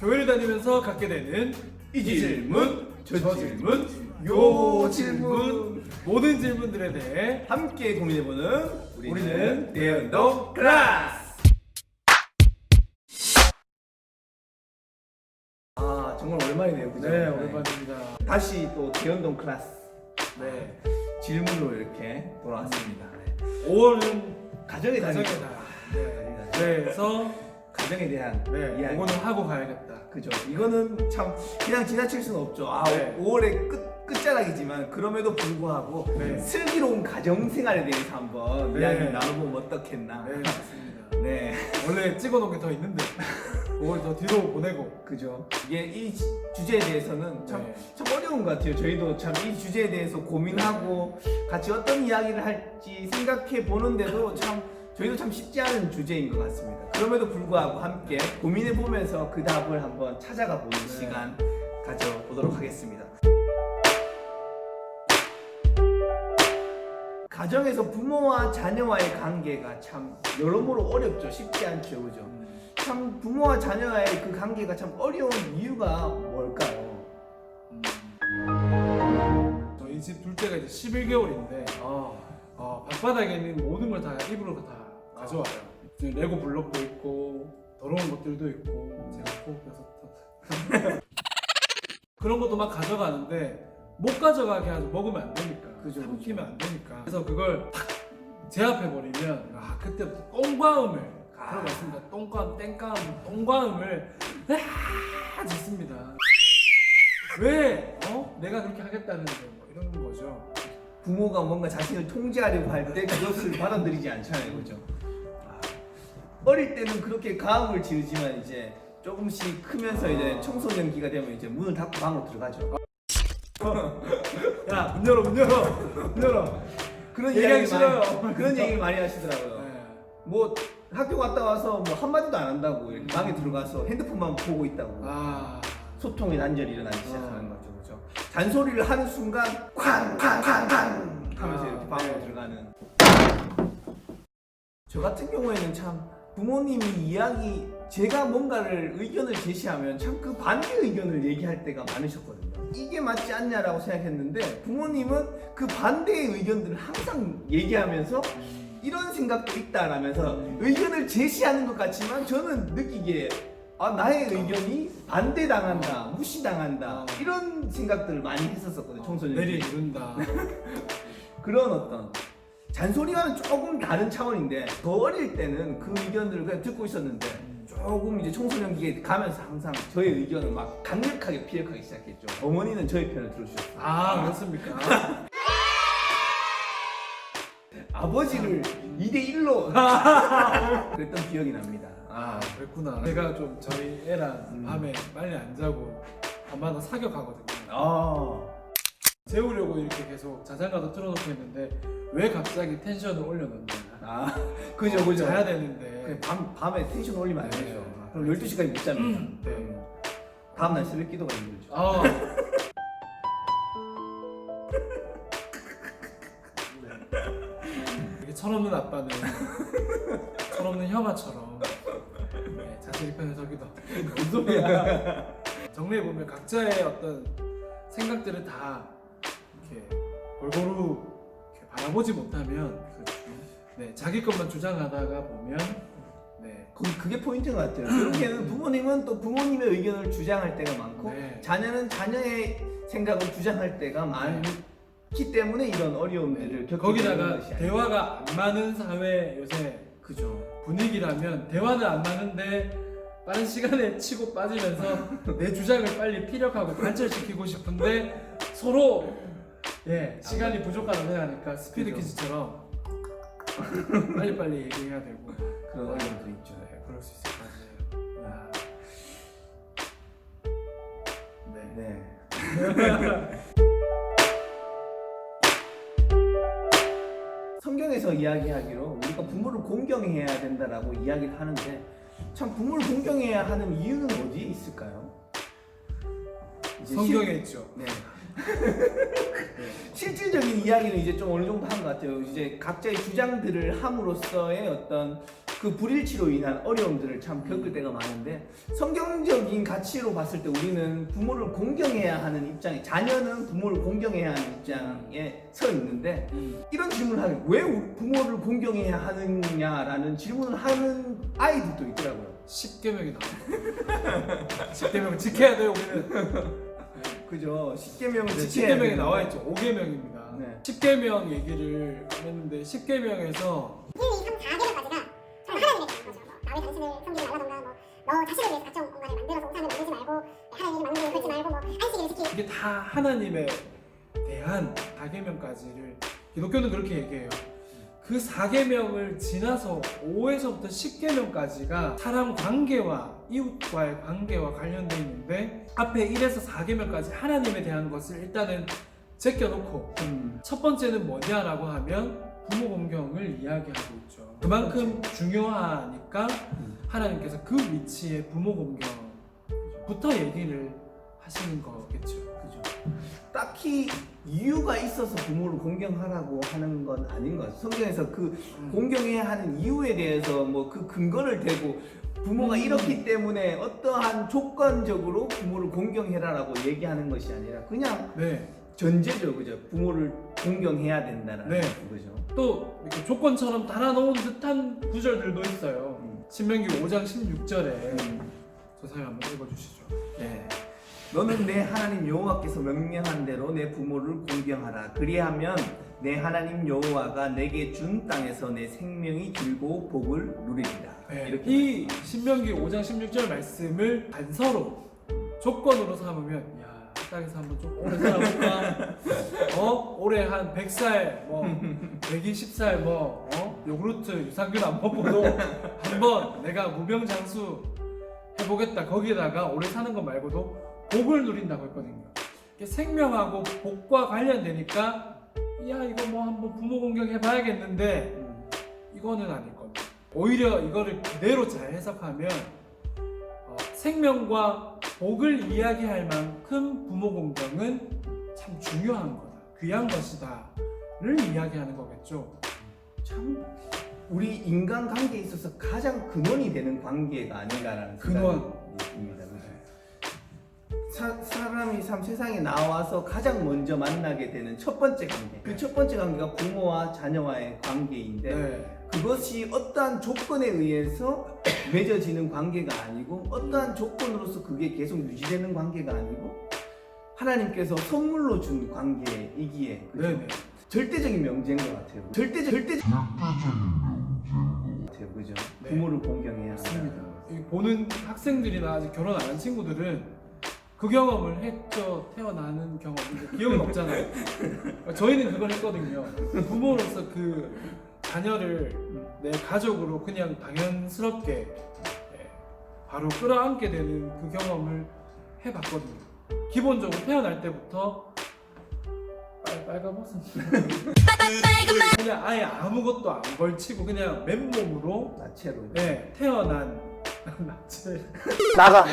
교회를 다니면서 갖게 되는 이 질문, 저 질문, 요 질문 모든 질문들에 대해 함께 고민해보는 우리는, 대연동 클래스. 아 정말 오랜만이네요, 그죠? 네 오랜만입니다. 다시 또 대연동 클래스 네 질문으로 이렇게 돌아왔습니다. 네. 5월은 가정의 달. 가정의 달. 네. 그래서 가정에 대한 네 이야기. 이거는 하고 가야겠다. 그죠. 이거는 참 그냥 지나칠 수는 없죠. 아, 네. 5월의 끝 끝자락이지만 그럼에도 불구하고 네. 슬기로운 가정 생활에 대해서 한번 네. 이야기 나눠보면 어떻겠나. 네 맞습니다. 네. 원래 찍어놓은 게 더 있는데 그걸 더 뒤로 보내고 그죠. 이게 이 지- 주제에 대해서는 참, 네. 참 어려운 것 같아요. 저희도 참 이 주제에 대해서 고민하고 같이 어떤 이야기를 할지 생각해 보는데도 참 저희도 참 쉽지 않은 주제인 것 같습니다. 그럼에도 불구하고 함께 고민해 보면서 그 답을 한번 찾아가 보는 네. 시간 가져보도록 하겠습니다. 가정에서 부모와 자녀와의 관계가 참 여러모로 어렵죠. 쉽지 않죠. 그죠? 참 부모와 자녀와의 그 관계가 참 어려운 이유가 뭘까요? 저희 집 둘째가 이제 11개월인데 어, 어, 방바닥에 있는 모든 걸 다 입으로 다 가져와요. 이제 레고 블록도 있고 더러운 것들도 있고 제가 코업해서 그런 것도 막 가져가는데 못 가져가게 하죠. 먹으면 안 되니까. 그죠, 삼키면 안 되니까. 그래서 그걸 탁 제압해 버리면 아 그때부터 똥과음을 아. 들어봤습니다. 똥과음, 땡과음, 똥과음을 아 짓습니다. 왜? 어? 내가 그렇게 하겠다는데 뭐 이런 거죠. 부모가 뭔가 자신을 통제하려고 할 때 그것을 받아들이지 않잖아요, 그죠? 아, 어릴 때는 그렇게 가음을 지르지만 이제 조금씩 크면서 이제 청소년기가 되면 이제 문을 닫고 방으로 들어가죠. 야, 문 열어, 문 열어, 문 열어. 그런 얘기하기 싫어요. 많이, 그런 얘기를 많이 하시더라고요. 네. 뭐 학교 갔다 와서 뭐 한마디도 안 한다고 이렇게 방에 들어가서 핸드폰만 보고 있다고 아, 소통이 난절이 일어나기 시작하는 어. 거죠, 그죠? 잔소리를 하는 순간 쾅쾅쾅쾅 하면서 아, 이렇게 방으로 네. 들어가는. 저 같은 경우에는 참 부모님이 이야기 제가 뭔가를 의견을 제시하면 참 그 반대 의견을 얘기할 때가 많으셨거든요. 이게 맞지 않냐라고 생각했는데 부모님은 그 반대의 의견들을 항상 얘기하면서 이런 생각도 있다라면서 의견을 제시하는 것 같지만 저는 느끼기에 아 나의 의견이 반대당한다 무시당한다 어. 이런 생각들을 많이 했었었거든요 청소년 내리 때. 이른다. 그런 어떤 잔소리와는 조금 다른 차원인데 더 어릴 때는 그 의견들을 그냥 듣고 있었는데 조금 이제 청소년기에 가면서 항상 저의 의견을 막 강력하게 피력하기 시작했죠 어머니는 저의 편을 들어주셨어요 아, 그렇습니까? 아버지를 2대1로 그랬던 기억이 납니다 아, 그랬구나. 제가 좀 저희 애랑 음. 밤에 빨리 안 자고 밤마다 사격하거든요. 아 재우려고 이렇게 계속 자장가도 틀어놓고 했는데 왜 갑자기 텐션을 올려놓냐. 아, 그죠, 그죠. 자야 그 되는데. 밤, 밤에 텐션 올리면 안 네. 되죠. 그럼 12시까지 못 잡니다. 음, 네. 다음날 새벽 기도가 힘들죠. 아. 이게 철없는 아빠는 철없는 혐아처럼 네, 자신의 편에 서기도 하고. 무슨 소리야 정리해 보면 각자의 어떤 생각들을 다 골고루 이렇게 바라보지 못하면 네, 자기 것만 주장하다가 보면 네, 그, 그게 포인트인 것 같아요. 그렇게 는 부모님은 또 부모님의 의견을 주장할 때가 많고, 네. 자녀는 자녀의 생각을 주장할 때가 많기 때문에 이런 어려움들을 겪게 거기다가 되는 것이. 대화가 안 맞는 사회 요새 그죠. 분위기라면 대화는 안 맞는데 빠른 시간에 치고 빠지면서 내 주장을 빨리 피력하고 관철시키고 싶은데 서로 예 시간이 부족하다고 생각하니까 스피드 그죠. 퀴즈처럼 빨리빨리 얘기해야 되고 그런 어려움들이 있죠. 네, 그럴 수 있을 것 같아요. 야. 네. 네. 성경에서 이야기하기로 우리가 부모를 공경해야 된다라고 이야기를 하는데 참 부모를 공경해야 하는 이유는 어디에 있을까요? 이제 성경에 실- 있죠. 네. 실질적인 이야기는 이제 좀 어느 정도 한 것 같아요. 이제 각자의 주장들을 함으로써의 어떤 그 불일치로 인한 어려움들을 참 겪을 때가 많은데 성경적인 가치로 봤을 때 우리는 부모를 공경해야 하는 입장에 자녀는 부모를 공경해야 하는 입장에 서 있는데 이런 질문을 하면 왜 부모를 공경해야 하느냐라는 질문을 하는 아이들도 있더라고요. 10개명이 나와요. 10개명 지켜야 돼요, 우리는. 그죠? 10개명을 네, 지켜야 10개명이 되는데. 나와 있죠. 5개명입니다. 네. 10개명 얘기를 했는데 10개명에서 이 3, 4개월까지가 전 하나님에 대한 거죠. 뭐, 나의 당신을 섬기지 말라던가, 뭐, 너 자신을 위해서 각종 공간을 만들어서 우상을 만들지 말고, 하나님이 막는 걸 걸지 말고, 뭐, 안식일을 지키고, 이게 다 하나님에 대한 4계명까지를 기독교는 그렇게 얘기해요. 그 4계명을 지나서 5에서부터 10계명까지가 사람 관계와 이웃과의 관계와 관련돼 있는데 앞에 1에서 4계명까지 하나님에 대한 것을 일단은 제껴놓고 음, 첫 번째는 뭐냐라고 하면 부모 공경을 이야기하고 있죠. 그만큼 중요하니까 하나님께서 그 위치에 부모 공경부터 얘기를 하시는 거겠죠. 그죠. 딱히 이유가 있어서 부모를 공경하라고 하는 건 아닌 것 같아요. 성경에서 그 음. 공경해야 하는 이유에 대해서 뭐 그 근거를 대고 부모가 음. 이렇기 때문에 어떠한 조건적으로 부모를 공경해라라고 얘기하는 것이 아니라 그냥 네. 전제죠, 그죠? 부모를 공경해야 된다는 네. 거죠. 또 이렇게 조건처럼 달아놓은 듯한 구절들도 있어요. 음. 신명기 5장 16절에 음. 저 사연 한번 읽어주시죠. 네. 너는 내 하나님 여호와께서 명령한 대로 내 부모를 공경하라. 그리하면 내 하나님 여호와가 내게 준 땅에서 내 생명이 길고 복을 누리리라. 네. 이렇게 이 신명기 5장 16절 말씀을 단서로 조건으로 삼으면 야, 이 땅에서 한번 좀 오래 살아볼까? 어? 올해 한 100살, 뭐 120살, 뭐 어? 요구르트 유산균 안 먹고도 한번 내가 무병장수 해보겠다. 거기다가 오래 사는 것 말고도 복을 누린다고 했거든요. 생명하고 복과 관련되니까 야 이거 뭐 한번 부모 공격 해 봐야겠는데 음. 이거는 아닐 겁니다. 오히려 이거를 그대로 잘 해석하면 어, 생명과 복을 이야기할 만큼 부모 공경은 참 중요한 거다, 귀한 것이다를 이야기하는 거겠죠. 참 우리 인간 관계에 있어서 가장 근원이 되는 관계가 아닌가라는 근원. 생각이 듭니다. 사, 사람이 참 세상에 나와서 가장 먼저 만나게 되는 첫 번째 관계. 그 첫 번째 관계가 부모와 자녀와의 관계인데 네. 그것이 어떠한 조건에 의해서 맺어지는 관계가 아니고 어떠한 조건으로서 그게 계속 유지되는 관계가 아니고 하나님께서 선물로 준 관계이기에 그죠? 네네. 절대적인 명제인 것 같아요. 절대 절대 같아요, 그죠? 네. 부모를 공경해야. 이 보는 학생들이나 아직 결혼 안 한 친구들은 그 경험을 했죠. 태어나는 경험. 근데 기억은 없잖아요. 저희는 그걸 했거든요. 부모로서 그 자녀를 내 가족으로 그냥 당연스럽게 예, 바로 끌어안게 되는 그 경험을 해봤거든요. 기본적으로 태어날 때부터 빨, 빨간벗은 그냥 아예 아무것도 안 걸치고 그냥 맨몸으로 나체로. 네, 태어난 나체. 나가.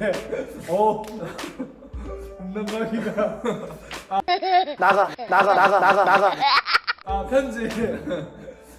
네. 어. 음란마귀가 나가. 나가. 나가. 나가. 나가. 아 편지.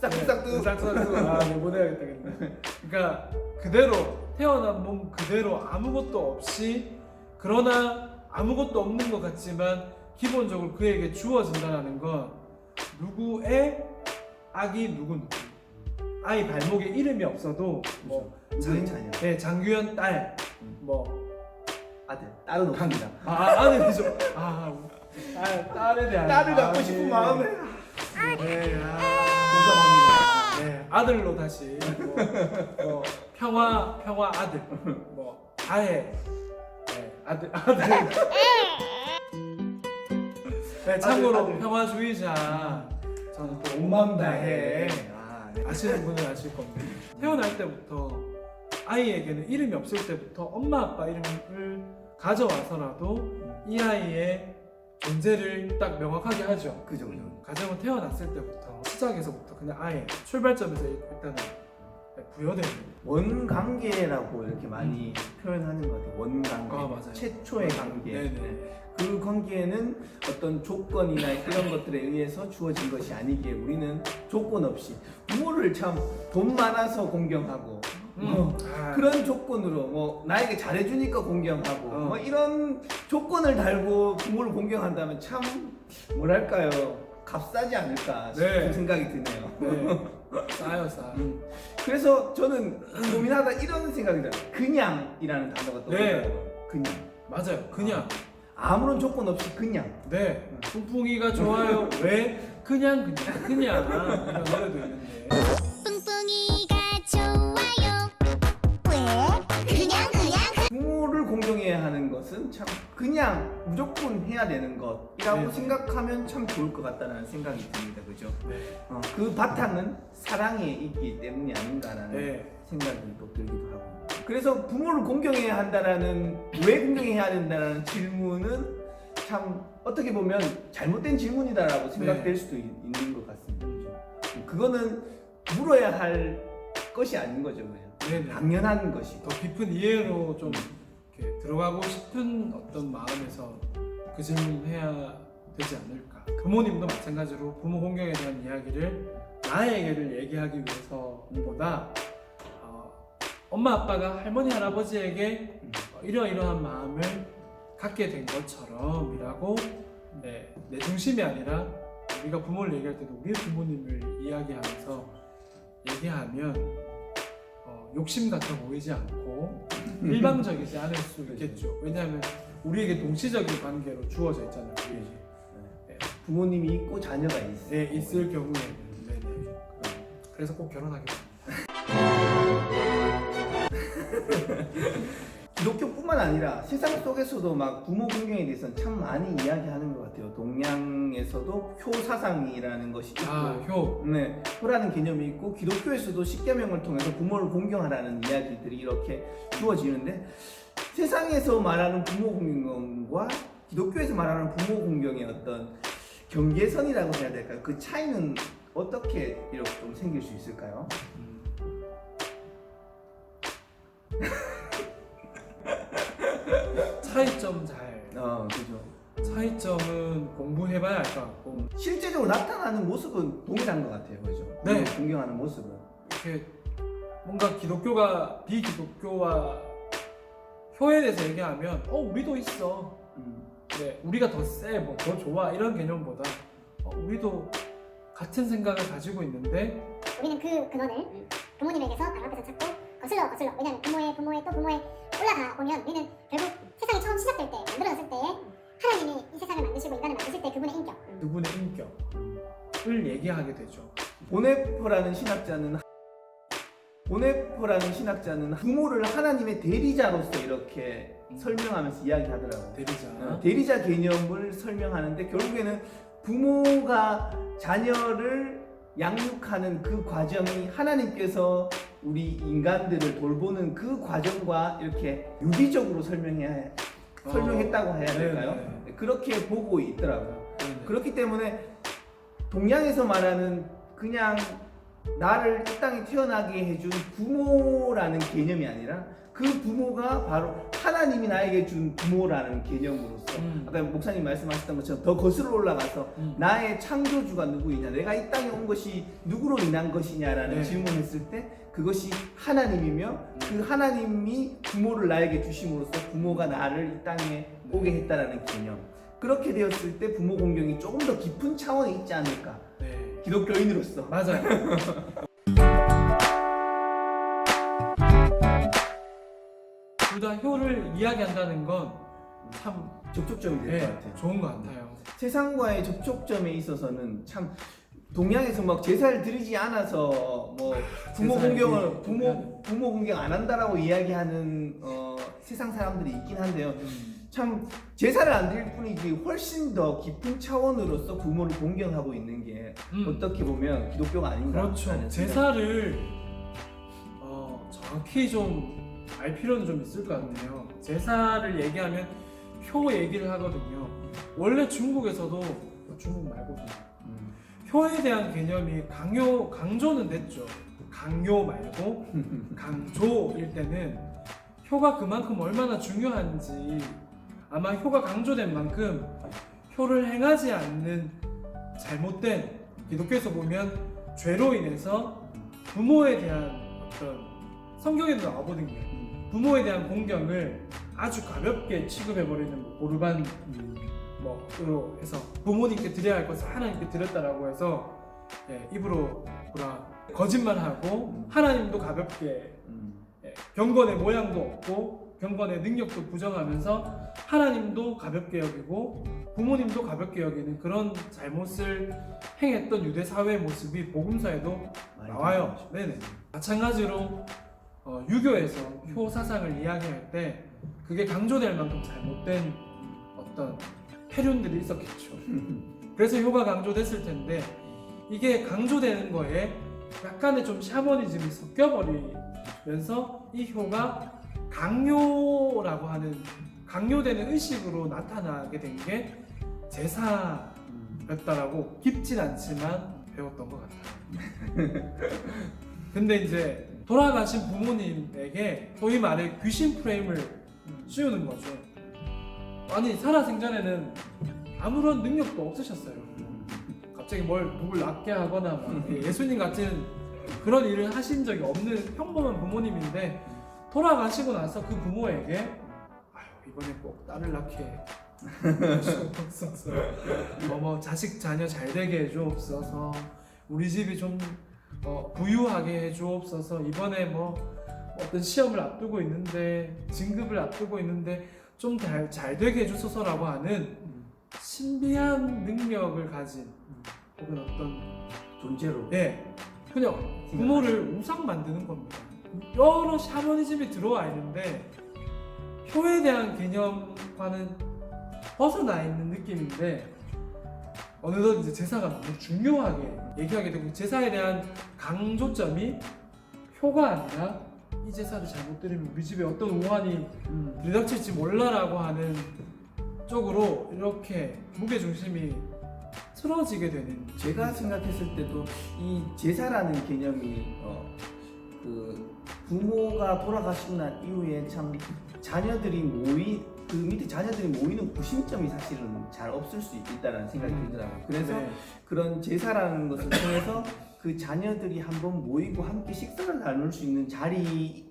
싹둑싹둑. 싹싹둑. 아, 네, 보내야겠다 근데. 그러니까 그대로 태어난 몸 그대로 아무것도 없이 그러나 아무것도 없는 것 같지만 기본적으로 그에게 주어진다는 건 누구의 아기 누구 누구. 아이 발목에 이름이 없어도 뭐 누구의 자녀? 네, 장규현 딸, 뭐 아들. 딸은 없습니다. 아, 아, 아들이죠. 아, 아 딸에 대한 딸을 아, 갖고 싶은 네. 마음에 네, 아, 공감합니다. 네, 아들로 다시 뭐, 뭐 평화 평화 아들, 뭐 아해, 네, 아들 아들. 네, 참고로 아들, 아들. 평화주의자 저는 또 온마음 다해 아, 네. 아시는 분은 아실 겁니다. 태어날 때부터 아이에게는 이름이 없을 때부터 엄마 아빠 이름을 가져와서라도 이 아이의 존재를 딱 명확하게 하죠. 그죠, 그죠. 가정은 태어났을 때부터 시작에서부터 그냥 아예 출발점에서 일단은 부여되는 원관계라고 이렇게 많이 표현하는 것 같아요. 원관계. 아, 맞아요. 최초의 관계. 네네. 그 관계는 어떤 조건이나 이런 것들에 의해서 주어진 것이 아니기에 우리는 조건 없이 부모를 참 돈 많아서 공경하고 뭐 아, 그런 조건으로 뭐 나에게 잘해주니까 공경하고 어. 뭐 이런 조건을 달고 부모를 공경한다면 참 뭐랄까요 값싸지 않을까 싶은 네. 생각이 드네요. 네. 싸요 싸. 음. 그래서 저는 고민하다 이런 생각이 들어요. 그냥이라는 단어가 떠오르더라고요. 네. 그냥 맞아요. 그냥 아무런 조건 없이 그냥 네. 풍풍이가 좋아요. 왜? 그냥 그냥 그냥 이런 노래도 있는데. 그냥 무조건 해야 되는 것이라고 네. 생각하면 참 좋을 것 같다는 생각이 듭니다. 그죠? 네. 어, 그 바탕은 사랑에 있기 때문이 아닌가라는 네. 생각이 또 들기도 하고. 그래서 부모를 공경해야 한다라는 왜 공경해야 된다라는 질문은 참 어떻게 보면 잘못된 질문이다라고 생각될 네. 수도 있, 있는 것 같습니다. 그죠? 그거는 물어야 할 것이 아닌 거죠, 그죠? 네네. 당연한 것이. 더 깊은 이해로 좀 이렇게 들어가고 싶은 어떤 마음에서 그 질문을 해야 되지 않을까. 부모님도 마찬가지로 부모 공경에 대한 이야기를 나에게를 얘기하기 위해서보다 어, 엄마 아빠가 할머니 할아버지에게 어, 이러이러한 마음을 갖게 된 것처럼이라고 네, 내 중심이 아니라 우리가 부모를 얘기할 때도 우리 부모님을 이야기하면서 얘기하면 어, 욕심 같아 보이지 않고 일방적이지 않을 수 있겠죠. 왜냐하면 우리에게 동시적인 관계로 주어져 있잖아요. 그게. 네. 부모님이 있고 자녀가 있어. 네, 있을 경우에는 네네. 그래서 꼭 결혼하겠습니다. 기독교뿐만 아니라 세상 속에서도 막 부모 공경에 대해서는 참 많이 이야기하는 것 같아요. 동양에서도 효 사상이라는 것이 있고, 아, 효. 네, 효라는 개념이 있고 기독교에서도 십계명을 통해서 부모를 공경하라는 이야기들이 이렇게 주어지는데 세상에서 말하는 부모 공경과 기독교에서 말하는 부모 공경의 어떤 경계선이라고 해야 될까요? 그 차이는 어떻게 이렇게 좀 생길 수 있을까요? 음. 차이점 잘. 어, 그죠. 차이점은 공부해봐야 알 것 같고 실제적으로 나타나는 모습은 동일한 것 같아요, 그죠? 네. 공경하는 모습은. 이렇게 뭔가 기독교가 비기독교와 효에 대해서 얘기하면 어 우리도 있어. 음. 네, 우리가 더 세, 뭐 더 좋아 이런 개념보다 어, 우리도 같은 생각을 가지고 있는데 우리는 그 근원을 부모님에게서 바로 앞에서 찾고 거슬러 거슬러 왜냐면 부모의 부모의 또 부모의 올라가 보면 우리는 결국 세상이 처음 시작될 때 만들어졌을 때에 하나님이 이 세상을 만드시고 인간을 만드실 때 그분의 인격 그분의 인격을 얘기하게 되죠. 보네퍼라는 신학자는 보네퍼라는 신학자는 부모를 하나님의 대리자로서 이렇게 설명하면서 이야기하더라고요. 대리자. 어, 대리자 개념을 설명하는데 결국에는 부모가 자녀를 양육하는 그 과정이 하나님께서 우리 인간들을 돌보는 그 과정과 이렇게 유기적으로 설명해 어, 설명했다고 해야 네네. 될까요? 그렇게 보고 있더라고요. 네네. 그렇기 때문에 동양에서 말하는 그냥 나를 이 땅에 태어나게 해준 부모라는 개념이 아니라 그 부모가 바로 하나님이 나에게 준 부모라는 개념으로서 음. 아까 목사님 말씀하셨던 것처럼 더 거슬러 올라가서 음. 나의 창조주가 누구이냐 내가 이 땅에 온 것이 누구로 인한 것이냐라는 네. 질문했을 때 그것이 하나님이며 그 하나님이 부모를 나에게 주심으로써 부모가 나를 이 땅에 오게 했다라는 개념 그렇게 되었을 때 부모 공경이 조금 더 깊은 차원에 있지 않을까 네. 기독교인으로서 맞아요. 둘 다 효를 이야기한다는 건 참 접촉점이 될것 네, 같아요 좋은 것 같아요. 세상과의 접촉점에 있어서는 참 동양에서 막 제사를 드리지 않아서 뭐 부모 제사를 공경을 드리- 부모 부모 공경 안 한다라고 이야기하는 어, 세상 사람들이 있긴 한데요. 음. 참 제사를 안 드릴 뿐이지 훨씬 더 깊은 차원으로서 부모를 공경하고 있는 게 음. 어떻게 보면 기독교가 아닌가 그렇죠. 하는 제사를 어, 정확히 좀 알 필요는 좀 있을 것 같네요. 제사를 얘기하면 효 얘기를 하거든요. 원래 중국에서도 중국 말고도 음. 효에 대한 개념이 강요 강조는 됐죠. 강요 말고 강조일 때는 효가 그만큼 얼마나 중요한지 아마 효가 강조된 만큼 효를 행하지 않는 잘못된 기독교에서 보면 죄로 인해서 부모에 대한 어떤 성경에도 나오거든요. 부모에 대한 공경을 아주 가볍게 취급해버리는 뭐 고르반 뭐로 해서 부모님께 드려야 할 것을 하나님께 드렸다라고 해서 예, 입으로 뭐라 거짓말하고 하나님도 가볍게 음. 예, 경건의 모양도 없고 경건의 능력도 부정하면서 하나님도 가볍게 여기고 부모님도 가볍게 여기는 그런 잘못을 행했던 유대 사회의 모습이 복음서에도 나와요. 네네. 마찬가지로 어, 유교에서 효 사상을 이야기할 때 그게 강조될 만큼 잘못된 어떤 폐륜들이 있었겠죠. 그래서 효가 강조됐을 텐데 이게 강조되는 거에 약간의 좀 샤머니즘이 섞여버리면서 이 효가 강요라고 하는 강요되는 의식으로 나타나게 된 게 제사였다라고 깊진 않지만 배웠던 것 같아요. 근데 이제 돌아가신 부모님에게 소위 말해 귀신 프레임을 씌우는 거죠. 아니 살아 생전에는 아무런 능력도 없으셨어요. 갑자기 뭘 누굴 낫게 하거나 막 예수님 같은 그런 일을 하신 적이 없는 평범한 부모님인데 돌아가시고 나서 그 부모에게 아유 이번에 꼭 딸을 낳게 해주옵소서 뭐, 뭐 자식 자녀 잘 되게 해주옵소서 우리 집이 좀 어, 부유하게 해주옵소서 이번에 뭐 어떤 시험을 앞두고 있는데 진급을 앞두고 있는데 좀잘 되게 해주소서라고 하는 신비한 능력을 가진 혹은 어떤 존재로. 예 그냥 부모를 우상 만드는 겁니다. 여러 샤머니즘이 들어와 있는데 효에 대한 개념과는 벗어나 있는 느낌인데 어느덧 이제 제사가 너무 중요하게 얘기하게 되고 제사에 대한 강조점이 효가 아니라 이 제사를 잘못 드리면 우리 집에 어떤 우환이 음. 들이닥칠지 몰라라고 하는 쪽으로 이렇게 무게 중심이 틀어지게 되는 제가 생각했을 때도 이 제사라는 개념이 어, 그 부모가 돌아가시고 난 이후에 참 자녀들이 모이 그 밑에 자녀들이 모이는 구심점이 사실은 잘 없을 수 있다는 생각이 음. 들더라고요. 그래서 네. 그런 제사라는 것을 통해서 그 자녀들이 한번 모이고 함께 식사를 나눌 수 있는 자리의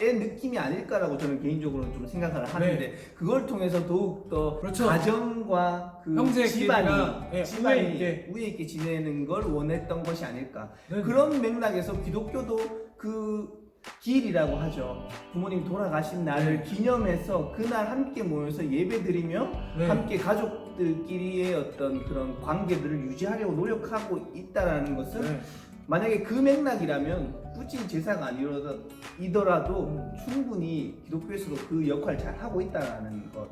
느낌이 아닐까라고 저는 개인적으로 좀 생각을 하는데 그걸 통해서 더욱 더 네. 그렇죠. 가정과 그 형제끼리가, 집안이 예, 집안이 우애 있게. 우애 있게 지내는 걸 원했던 것이 아닐까 네. 그런 맥락에서 기독교도 그 기일이라고 하죠. 부모님 돌아가신 날을 네. 기념해서 그날 함께 모여서 예배드리며 네. 함께 가족들끼리의 어떤 그런 관계들을 유지하려고 노력하고 있다라는 것은 네. 만약에 그 맥락이라면 굳이 제사가 아니더라도 음. 충분히 기독교에서도 그 역할을 잘 하고 있다라는 것.